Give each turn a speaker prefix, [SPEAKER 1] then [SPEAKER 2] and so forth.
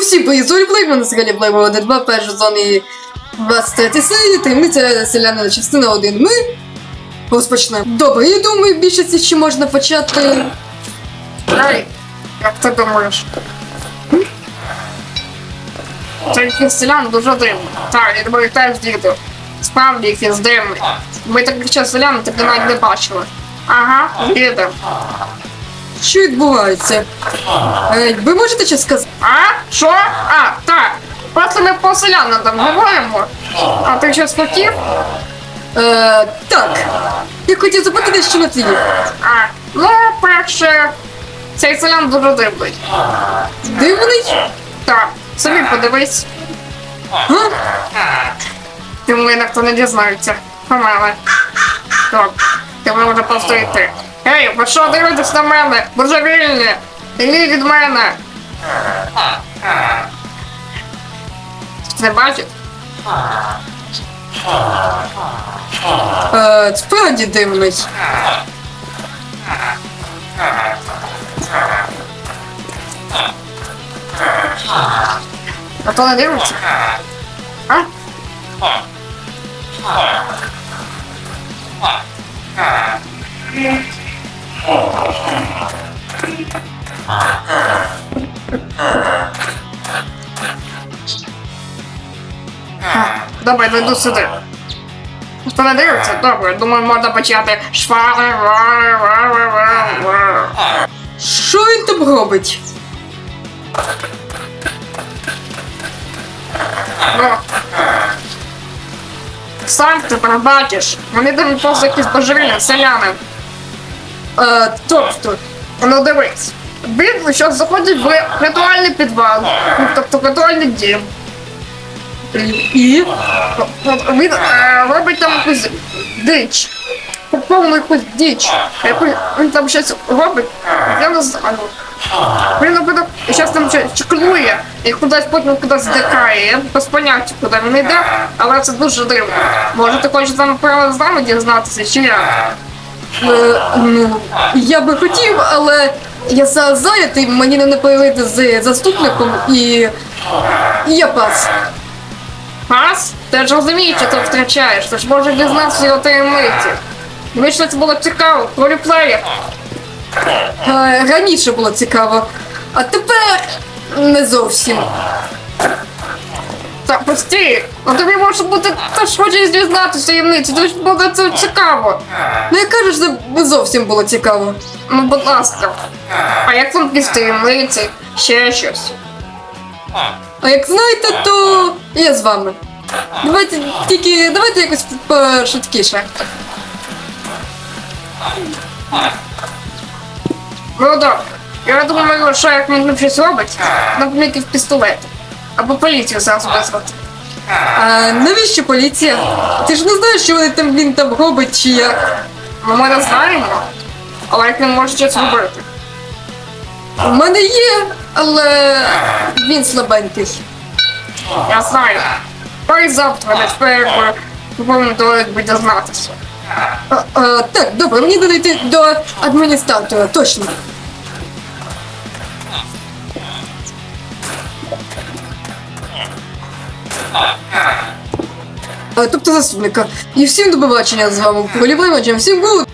[SPEAKER 1] всім привіт, з Оліплейма на серіалі Плейма 1 2 першої зони 23 серії, таємниця селянина частина 1. Ми розпочнемо. Добре, я думаю, більшості ще можна почати.
[SPEAKER 2] Ей, як ти думаєш? Цей кістелян дуже дивний. Так, я думаю, теж діду. Справді якийсь дивний. Ми таких час селян таки навіть не бачили. Ага, діду.
[SPEAKER 1] Що відбувається? Е, ви можете щось сказати?
[SPEAKER 2] А? Що? А, так. Просто ми по селянам там говоримо. А ти щось хотів?
[SPEAKER 1] Е, так. Я хотів запитати, що на тлі.
[SPEAKER 2] А, ну, перше, цей селян дуже дивний.
[SPEAKER 1] Дивний?
[SPEAKER 2] Так, собі подивись.
[SPEAKER 1] Га?
[SPEAKER 2] Ти мене хто не дізнається. Помели. Так, ти може просто йти. Ей, ви що дивитесь на мене? Божевільні! Ілі від мене! Не бачить?
[SPEAKER 1] Е, справді дивний.
[SPEAKER 2] А то не дивиться? А? Добре, дойду сюди. Хто не дивиться? Добре, думаю, можна почати швари.
[SPEAKER 1] Що він там робить?
[SPEAKER 2] Ну. Сам ти бачиш. Вони там просто якісь божевільні селяни.
[SPEAKER 1] Е, тобто,
[SPEAKER 2] Ну дивись. Він що заходить в ритуальний підвал, ну, тобто ритуальний дім.
[SPEAKER 1] і.
[SPEAKER 2] Він е, робить там якусь дич. Повну якусь діч. Яку, він там щось робить, я не знаю. Він робить, щось там чеклує і кудись потім кудись зникає. Я без поняття, куди він йде, але це дуже дивно. Може ти хочеш там про з нами дізнатися, чи як?
[SPEAKER 1] Е, я би хотів, але я зайнятий, мені не появити з заступником і. і я пас.
[SPEAKER 2] Пас? Ти ж розумієш, що ти втрачаєш, ти ж можеш дізнатися його таємниці. Вийшло це було цікаво, проліплеєр.
[SPEAKER 1] Е, раніше було цікаво, а тепер не зовсім.
[SPEAKER 2] Та постій, ну тобі може бути теж хочеш дізнатися таємниці, тобі ж буде це цікаво.
[SPEAKER 1] Ну я кажу, що не зовсім було цікаво.
[SPEAKER 2] Ну, будь ласка. А як там якісь таємниці, ще щось?
[SPEAKER 1] А як знаєте, то я з вами. Давайте тільки давайте якось пошуткіше.
[SPEAKER 2] Ну добре. Я думаю, що як він щось робить, наприклад, якийсь пістолет. Або поліцію зараз визвати.
[SPEAKER 1] А навіщо поліція? Ти ж не знаєш, що вони там він там робить чи як.
[SPEAKER 2] Ну, ми не знаємо, але як він може щось робити.
[SPEAKER 1] У мене є, але він слабенький.
[SPEAKER 2] Я знаю. Пой завтра не тепер повинен доводить.
[SPEAKER 1] А, а, так, добре, мені йти до адміністратора, точно. Тобто заступника. І всім до побачення з вами. Поліваємо, всім гуд!